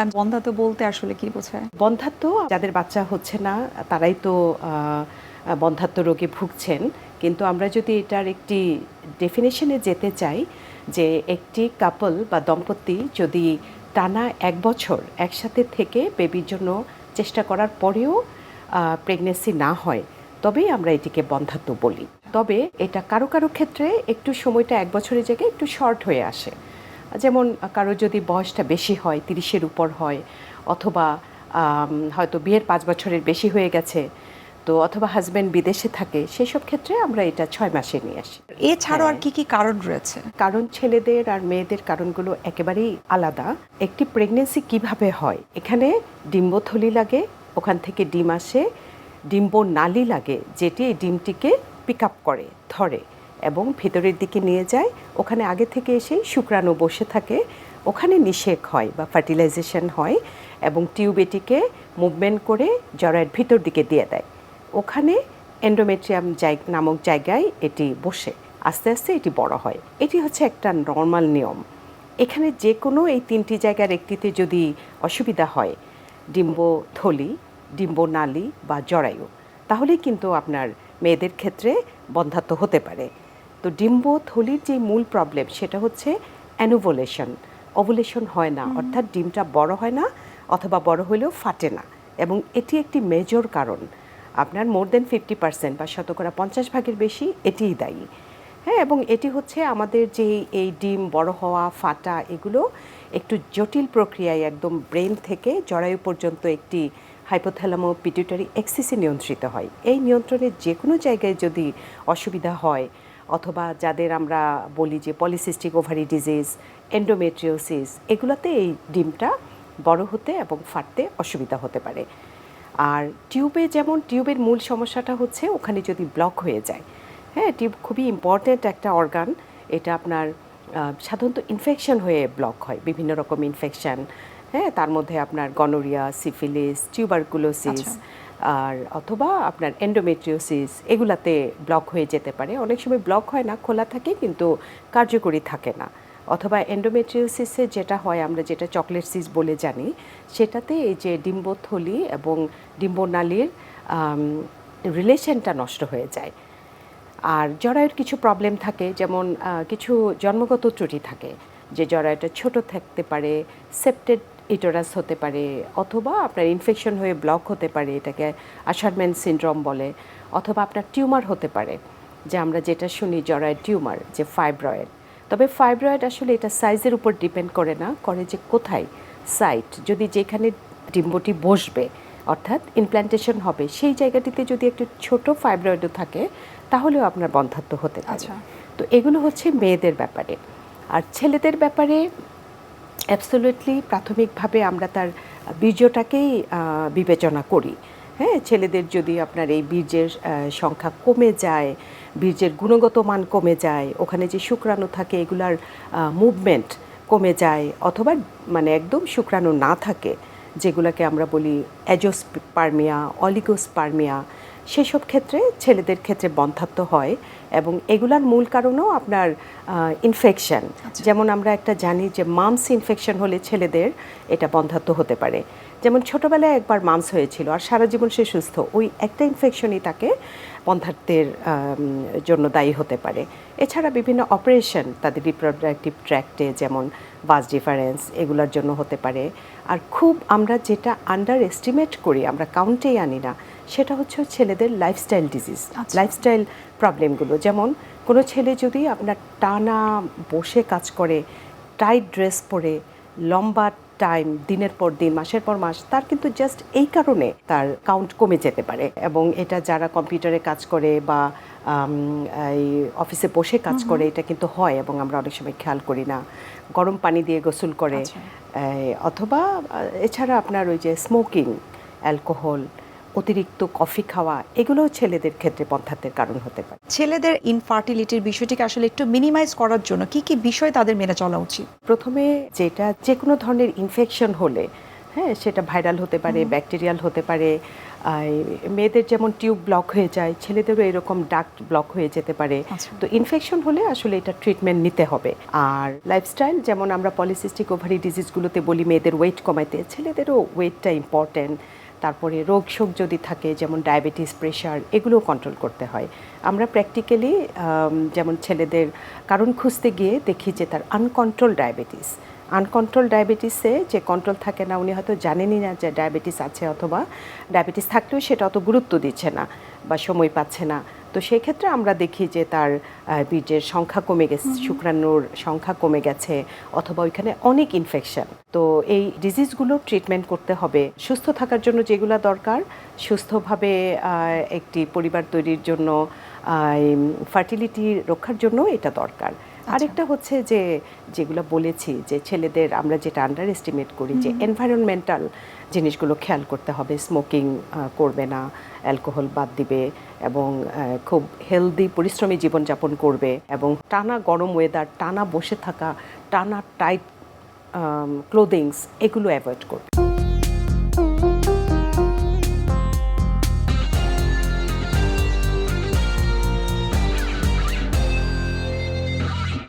Ma'am বন্ধাত্ব বলতে আসলে কি বোঝায়? বন্ধাত্ব যাদের বাচ্চা হচ্ছে না তারাই তো আহ, বন্ধাত্ব রোগে ভুগছেন। কিন্তু আমরা যদি এটার একটি ডেফিনেশনে যেতে চাই যে একটি কাপল বা দম্পতি যদি টানা এক বছর একসাথে থেকে বেবির জন্য চেষ্টা করার পরেও প্রেগনেন্সি না হয় তবেই আমরা এটিকে বন্ধাত্ব বলি। তবে এটা কারও কারও ক্ষেত্রে একটু সময়টা এক বছরের জায়গায় একটু শর্ট হয়ে আসে। যেমন কারও যদি বয়সটা বেশি হয় তিরিশের উপর হয় অথবা হয়তো বিয়ের পাঁচ বছরের বেশি হয়ে গেছে তো অথবা হাজব্যান্ড বিদেশে থাকে সেসব ক্ষেত্রে আমরা এটা ছয় মাসে নিয়ে আসি। এছাড়াও আর হ্যাঁ। কি কি কারণ রয়েছে? কারণ ছেলেদের আর মেয়েদের কারণগুলো একেবারেই আলাদা। একটি প্রেগনেন্সি কীভাবে হয়? এখানে ডিম্বথলি লাগে ওখান থেকে ডিম আসে ডিম্ব নালি লাগে যেটি এই ডিমটিকে পিক আপ করে ধরে। এবং ভেতরের দিকে নিয়ে যায়। ওখানে আগে থেকে এসেই শুক্রাণু বসে থাকে। ওখানে নিষেক হয় বা ফার্টিলাইজেশন হয় এবং টিউব এটিকে মুভমেন্ট করে জরায়ের ভিতর দিকে দিয়ে দেয়। ওখানে এন্ডোমেট্রিয়াম নামক জায়গায় এটি বসে। আস্তে আস্তে এটি বড় হয়। এটি হচ্ছে একটা নর্মাল নিয়ম। এখানে যে কোনো এই তিনটি জায়গার একটিতে যদি অসুবিধা হয়, ডিম্ব থলি ডিম্ব নালী বা জরায়ু, তাহলেই কিন্তু আপনার মেয়েদের ক্ষেত্রে বন্ধাত্ব হতে পারে। তো ডিম্ব থলির যে মূল প্রবলেম সেটা হচ্ছে অ্যানুভোলেশন। ওভুলেশন হয় না অর্থাৎ ডিমটা বড় হয় না অথবা বড় হলেও ফাটে না এবং এটি একটি মেজর কারণ। আপনার মোর দেন ফিফটি পার্সেন্ট বা শতকরা পঞ্চাশ ভাগের বেশি এটিই দায়ী। হ্যাঁ এবং এটি হচ্ছে আমাদের যে এই ডিম বড় হওয়া ফাটা এগুলো একটু জটিল প্রক্রিয়ায় একদম ব্রেন থেকে জরায়ু পর্যন্ত একটি হাইপোথ্যালামো পিটুটারি এক্সিসে নিয়ন্ত্রিত হয়। এই নিয়ন্ত্রণের যে কোনো জায়গায় যদি অসুবিধা হয় অথবা যাদের আমরা বলি যে পলিসিস্টিক ওভারি ডিজিজ এন্ডোমেট্রিওসিস এগুলোতে এই ডিমটা বড় হতে এবং ফাটতে অসুবিধা হতে পারে। আর টিউবে যেমন, টিউবের মূল সমস্যাটা হচ্ছে ওখানে যদি ব্লক হয়ে যায়। হ্যাঁ টিউব খুবই ইম্পর্ট্যান্ট একটা অর্গান এটা আপনার সাধারণত ইনফেকশন হয়ে ব্লক হয়, বিভিন্ন রকম ইনফেকশন হ্যাঁ তার মধ্যে আপনার গনোরিয়া সিফিলিস টিউবারকুলোসিস আর অথবা আপনার এন্ডোমেট্রিওসিস এগুলাতে ব্লক হয়ে যেতে পারে। অনেক সময় ব্লক হয় না, খোলা থাকে কিন্তু কার্যকরী থাকে না। অথবা এন্ডোমেট্রিওসিসে যেটা হয়, আমরা যেটা চকলেট সিস বলে জানি, সেটাতে এই যে ডিম্বথলি এবং ডিম্বনালীর রিলেশনটা নষ্ট হয়ে যায়। আর জরায়ুর কিছু প্রবলেম থাকে, যেমন কিছু জন্মগত ত্রুটি থাকে, যে জরায়ুটা ছোট থাকতে পারে সেপ্টেড ইটোরাস হতে পারে অথবা আপনার ইনফেকশন হয়ে ব্লক হতে পারে এটাকে আশারম্যান সিনড্রোম বলে অথবা আপনার টিউমার হতে পারে যে আমরা যেটা শুনি জরায়ুর টিউমার যে ফাইব্রয়েড তবে ফাইব্রয়েড আসলে এটা সাইজের উপর ডিপেন্ড করে না করে যে কোথায় সাইট যদি যেখানে ডিম্বটি বসবে অর্থাৎ ইমপ্ল্যান্টেশন হবে সেই জায়গাটিতে যদি একটু ছোট ফাইব্রয়েডও থাকে তাহলেও আপনার বন্ধাত্ব হতে পারে। আচ্ছা। তো এগুলো হচ্ছে মেয়েদের ব্যাপারে। আর ছেলেদের ব্যাপারে অ্যাবসোলুটলি প্রাথমিকভাবে আমরা তার বীর্যটাকেই বিবেচনা করি। হ্যাঁ ছেলেদের যদি আপনার এই বীর্যের সংখ্যা কমে যায়, বীর্যের গুণগত মান কমে যায়, ওখানে যে শুক্রাণু থাকে, এগুলার মুভমেন্ট কমে যায়, অথবা মানে একদম শুক্রাণু না থাকে, যেগুলোকে আমরা বলি অ্যাজোস্পার্মিয়া অলিগোস্পার্মিয়া, সেসব ক্ষেত্রে ছেলেদের ক্ষেত্রে বন্ধাত্ব হয়। এবং এগুলার মূল কারণও আপনার ইনফেকশন যেমন আমরা একটা জানি যে মামস ইনফেকশন হলে ছেলেদের এটা বন্ধাত্ব হতে পারে। যেমন ছোটবেলায় একবার মামস হয়েছিল আর সারা জীবন সে সুস্থ ওই একটা ইনফেকশনই তাকে বন্ধাত্বের আম, জন্য দায়ী হতে পারে। এছাড়া বিভিন্ন অপারেশন তাদের রিপ্রোডাক্টিভ ট্র্যাক্টে যেমন বাস ডিফারেন্স এগুলোর জন্য হতে পারে। আর খুব আমরা যেটা আন্ডার এস্টিমেট করি আমরা কাউন্টেই আনি না সেটা হচ্ছে ছেলেদের লাইফস্টাইল ডিজিজ আচ্ছা। লাইফস্টাইল প্রবলেমগুলো যেমন কোনো ছেলে যদি আপনার টানা বসে কাজ করে টাইট ড্রেস পরে লম্বা টাইম দিনের পর দিন মাসের পর মাস তার কিন্তু জাস্ট এই কারণে তার কাউন্ট কমে যেতে পারে। এবং এটা যারা কম্পিউটারে কাজ করে বা এই অফিসে বসে কাজ করে এটা কিন্তু হয় এবং আমরা অনেক সময় খেয়াল করি না। গরম পানি দিয়ে গোসল করে আচ্ছা। অথবা এছাড়া আপনার ওই যে স্মোকিং অ্যালকোহল অতিরিক্ত কফি খাওয়া এগুলোও ছেলেদের ক্ষেত্রে বন্ধাত্বের কারণ হতে পারে। ছেলেদের ইনফার্টিলিটির বিষয়টিকে আসলে একটু মিনিমাইজ করার জন্য কি কি বিষয় তাদের মেনে চলা উচিত? প্রথমে যেটা যে কোনো ধরনের ইনফেকশন হলে হ্যাঁ সেটা ভাইরাল হতে পারে ব্যাকটেরিয়াল হতে পারে মেয়েদের যেমন টিউব ব্লক হয়ে যায় ছেলেদেরও এরকম ডাক্ট ব্লক হয়ে যেতে পারে। আচ্ছা। তো ইনফেকশন হলে আসলে এটা ট্রিটমেন্ট নিতে হবে। আর লাইফস্টাইল যেমন আমরা পলিসিস্টিক ওভারি ডিজিজগুলোতে বলি মেয়েদের ওয়েট কমাইতে ছেলেদেরও ওয়েটটা ইম্পর্ট্যান্ট তারপরে রোগ শোক যদি থাকে, যেমন ডায়াবেটিস, প্রেশার এগুলো কন্ট্রোল করতে হয়। আমরা প্র্যাকটিক্যালি যেমন ছেলেদের কারণ খুঁজতে গিয়ে দেখি যে তার আনকন্ট্রোল ডায়াবেটিস আনকন্ট্রোল ডায়াবেটিসে যে কন্ট্রোল থাকে না, উনি হয়তো জানেনই না যে ডায়াবেটিস আছে অথবা ডায়াবেটিস থাকলেও সেটা অত গুরুত্ব দিচ্ছে না বা সময় পাচ্ছে না। তো সেই ক্ষেত্রে আমরা দেখি যে তার বীর্যের সংখ্যা কমে গেছে শুক্রাণুর সংখ্যা কমে গেছে অথবা ওইখানে অনেক ইনফেকশন তো এই ডিজিজগুলো ট্রিটমেন্ট করতে হবে। সুস্থ থাকার জন্য যেগুলো দরকার সুস্থভাবে একটি পরিবার তৈরির জন্য ফার্টিলিটি রক্ষার জন্য এটা দরকার। আরেকটা হচ্ছে যে যেগুলো বলেছি যে ছেলেদের আমরা যেটা আন্ডার এস্টিমেট করি যে এনভায়রনমেন্টাল জিনিসগুলো খেয়াল করতে হবে। স্মোকিং করবে না, অ্যালকোহল বাদ দিবে এবং খুব হেলদি, পরিশ্রমী জীবনযাপন করবে এবং টানা গরম ওয়েদার টানা বসে থাকা, টানা টাইট ক্লোদিংস এগুলো অ্যাভয়েড করবে।